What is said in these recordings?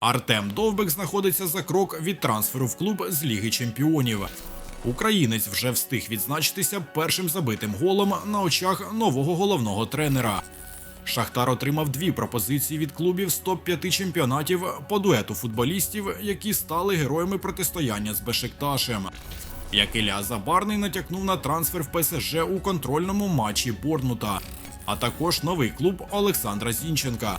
Артем Довбек знаходиться за крок від трансферу в клуб з Ліги Чемпіонів. Українець вже встиг відзначитися першим забитим голом на очах нового головного тренера. Шахтар отримав дві пропозиції від клубів з топ-5 чемпіонатів по дуету футболістів, які стали героями протистояння з Бешикташем. Як Ілля Забарний натякнув на трансфер в ПСЖ у контрольному матчі Борнмута, а також новий клуб Олександра Зінченка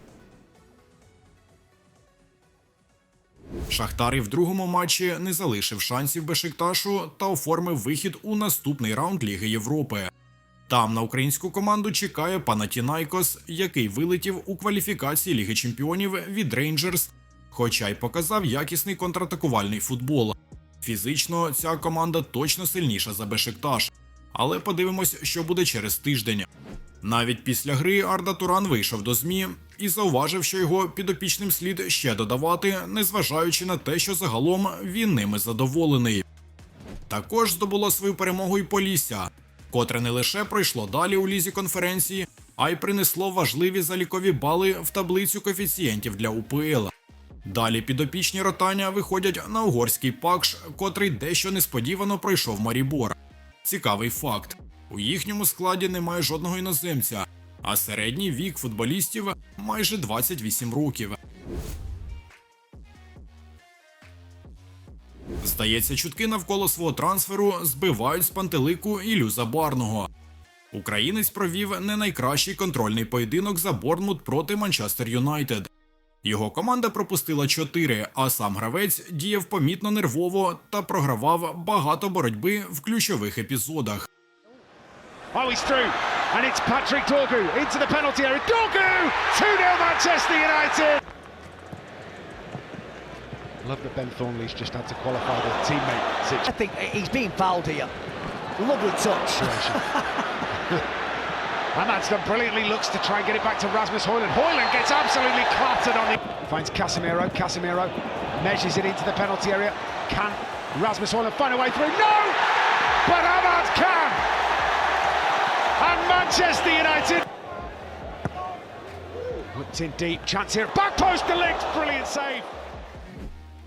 Шахтар і в другому матчі не залишив шансів Бешикташу та оформив вихід у наступний раунд Ліги Європи. Там на українську команду чекає Панатінайкос, який вилетів у кваліфікації Ліги Чемпіонів від Рейнджерс, хоча й показав якісний контратакувальний футбол. Фізично ця команда точно сильніша за Бешикташ, але подивимось, що буде через тиждень. Навіть після гри Арда Туран вийшов до ЗМІ і зауважив, що його підопічним слід ще додавати, незважаючи на те, що загалом він ними задоволений. Також здобуло свою перемогу і Полісся, котре не лише пройшло далі у лізі конференції, а й принесло важливі залікові бали в таблицю коефіцієнтів для УПЛ. Далі підопічні ротання виходять на угорський пакш, котрий дещо несподівано пройшов Марібор. Цікавий факт: у їхньому складі немає жодного іноземця, а середній вік футболістів майже 28 років. Здається, чутки навколо свого трансферу збивають з пантелику Ілю Забарного. Українець провів не найкращий контрольний поєдинок за Борнмут проти Манчестер Юнайтед. Його команда пропустила 4, а сам гравець діяв помітно нервово та програвав багато боротьби в ключових епізодах. Oh. And it's Patrick Dorgu into the penalty area. Dorgu! 2 0 Manchester United. Love that Ben Thornley's just had to qualify the teammate I think he's being fouled here. Lovely touch. situation. and that's done brilliantly. Looks to try and get it back to Rasmus Hoyland. Hoyland gets absolutely clattered on it. Finds Casemiro. Casemiro measures it into the penalty area. Can Rasmus Hoyland find a way through? No! But Ahmad can! Manchester United. Whipped in deep. Chance here. Back post delict. Brilliant save.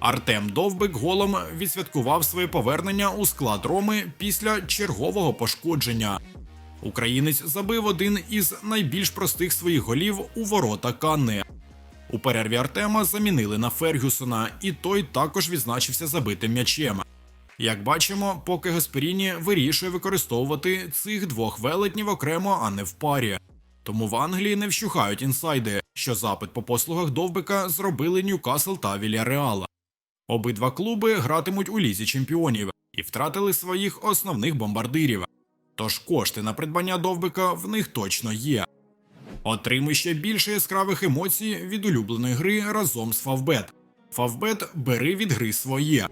Артем Довбик голом відсвяткував своє повернення у склад Роми після чергового пошкодження. Українець забив один із найбільш простих своїх голів у ворота Канни. У перерві Артема замінили на Фергюсона, і той також відзначився забитим м'ячем. Як бачимо, поки Гасперіні вирішує використовувати цих двох велетнів окремо, а не в парі. Тому в Англії не вщухають інсайди, що запит по послугах Довбика зробили Ньюкасл та Вільяреал. Обидва клуби гратимуть у лізі чемпіонів і втратили своїх основних бомбардирів. Тож кошти на придбання довбика в них точно є. Отримуй ще більше яскравих емоцій від улюбленої гри разом з Фавбет. Фавбет бери від гри своє.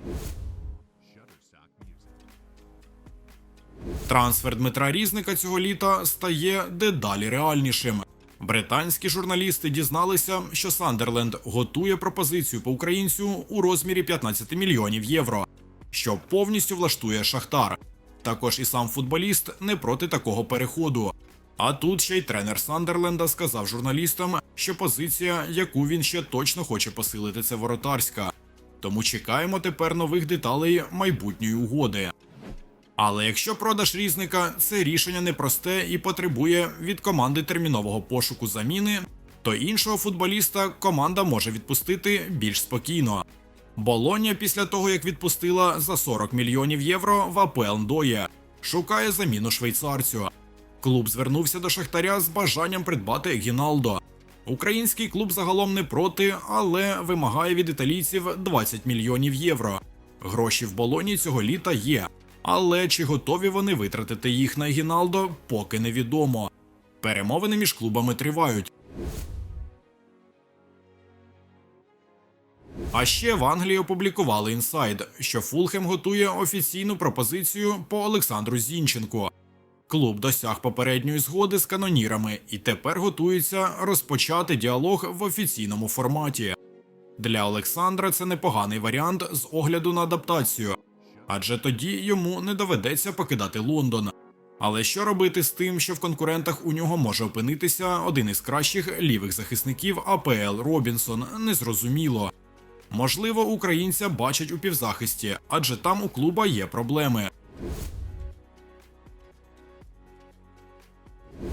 Трансфер Дмитра Різника цього літа стає дедалі реальнішим. Британські журналісти дізналися, що Сандерленд готує пропозицію по українцю у розмірі 15 мільйонів євро, що повністю влаштує Шахтар. Також і сам футболіст не проти такого переходу. А тут ще й тренер Сандерленда сказав журналістам, що позиція, яку він ще точно хоче посилити, це воротарська. Тому чекаємо тепер нових деталей майбутньої угоди. Але якщо продаж різника це рішення непросте і потребує від команди термінового пошуку заміни, то іншого футболіста команда може відпустити більш спокійно. Болоня після того, як відпустила за 40 мільйонів євро в АПЛ Ндоє, шукає заміну швейцарцю. Клуб звернувся до Шахтаря з бажанням придбати Гіналдо. Український клуб загалом не проти, але вимагає від італійців 20 мільйонів євро. Гроші в болоні цього літа є, але чи готові вони витратити їх на Гіналдо, поки невідомо. Перемовини між клубами тривають. А ще в Англії опублікували інсайд, що Фулхем готує офіційну пропозицію по Олександру Зінченку. Клуб досяг попередньої згоди з канонірами і тепер готується розпочати діалог в офіційному форматі. Для Олександра це непоганий варіант з огляду на адаптацію, адже тоді йому не доведеться покидати Лондон. Але що робити з тим, що в конкурентах у нього може опинитися один із кращих лівих захисників АПЛ Робінсон, незрозуміло. Можливо, українця бачать у півзахисті, адже там у клуба є проблеми.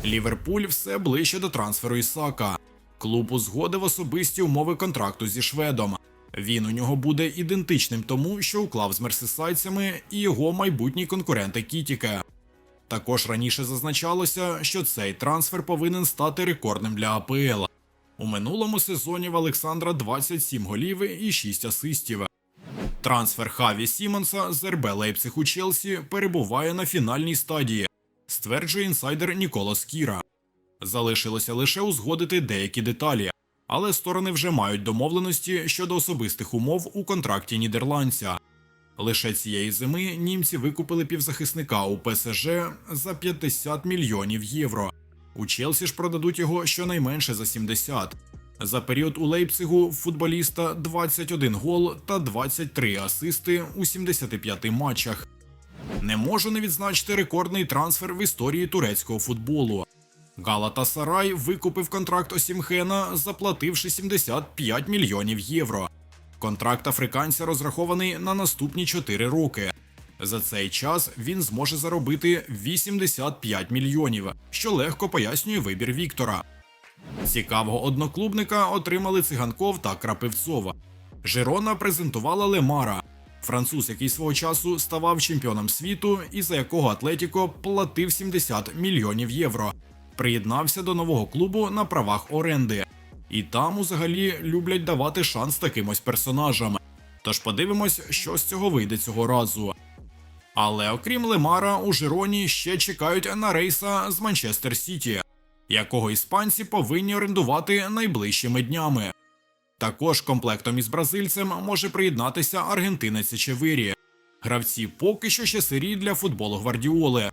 Ліверпуль все ближче до трансферу Ісака. Клуб узгодив особисті умови контракту зі шведом. Він у нього буде ідентичним тому, що уклав з мерсисайцями і його майбутній конкурент Кітіке. Також раніше зазначалося, що цей трансфер повинен стати рекордним для АПЛ. У минулому сезоні в Олександра 27 голів і 6 асистів. Трансфер Хаві Сімонса з РБ Лейпциг у Челсі перебуває на фінальній стадії, стверджує інсайдер Нікола Скіра. Залишилося лише узгодити деякі деталі, але сторони вже мають домовленості щодо особистих умов у контракті нідерландця. Лише цієї зими німці викупили півзахисника у ПСЖ за 50 мільйонів євро. У Челсі ж продадуть його щонайменше за 70. За період у Лейпцигу футболіста 21 гол та 23 асисти у 75 матчах. Не можу не відзначити рекордний трансфер в історії турецького футболу. Галата Сарай викупив контракт Осімхена, заплативши 75 мільйонів євро. Контракт африканця розрахований на наступні 4 роки. За цей час він зможе заробити 85 мільйонів, що легко пояснює вибір Віктора. Цікавого одноклубника отримали циганков та Крапивцова. Жирона презентувала Лемара, француз, який свого часу ставав чемпіоном світу і за якого Атлетіко платив 70 мільйонів євро. Приєднався до нового клубу на правах оренди. І там взагалі люблять давати шанс таким ось персонажам. Тож подивимось, що з цього вийде цього разу. Але окрім Лемара, у Жироні ще чекають на рейса з Манчестер Сіті, якого іспанці повинні орендувати найближчими днями. Також комплектом із бразильцем може приєднатися аргентинець Чевирі. Гравці поки що ще сирі для футболу Гвардіоли.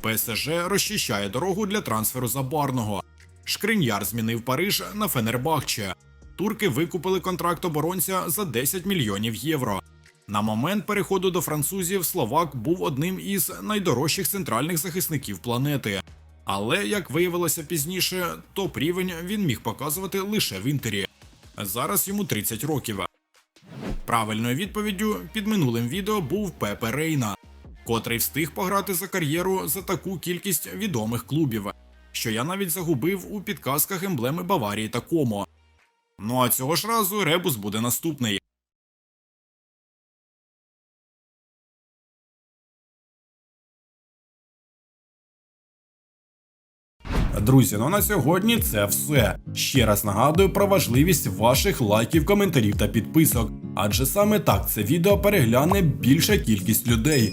ПСЖ розчищає дорогу для трансферу забарного. Шкриньяр змінив Париж на Фенербахче. Турки викупили контракт оборонця за 10 мільйонів євро. На момент переходу до французів Словак був одним із найдорожчих центральних захисників планети. Але, як виявилося пізніше, топ рівень він міг показувати лише в інтері. Зараз йому 30 років. Правильною відповіддю під минулим відео був Пепе Рейна, котрий встиг пограти за кар'єру за таку кількість відомих клубів, що я навіть загубив у підказках емблеми Баварії та Комо. Ну а цього ж разу ребус буде наступний. Друзі, ну на сьогодні це все. Ще раз нагадую про важливість ваших лайків, коментарів та підписок, адже саме так це відео перегляне більша кількість людей,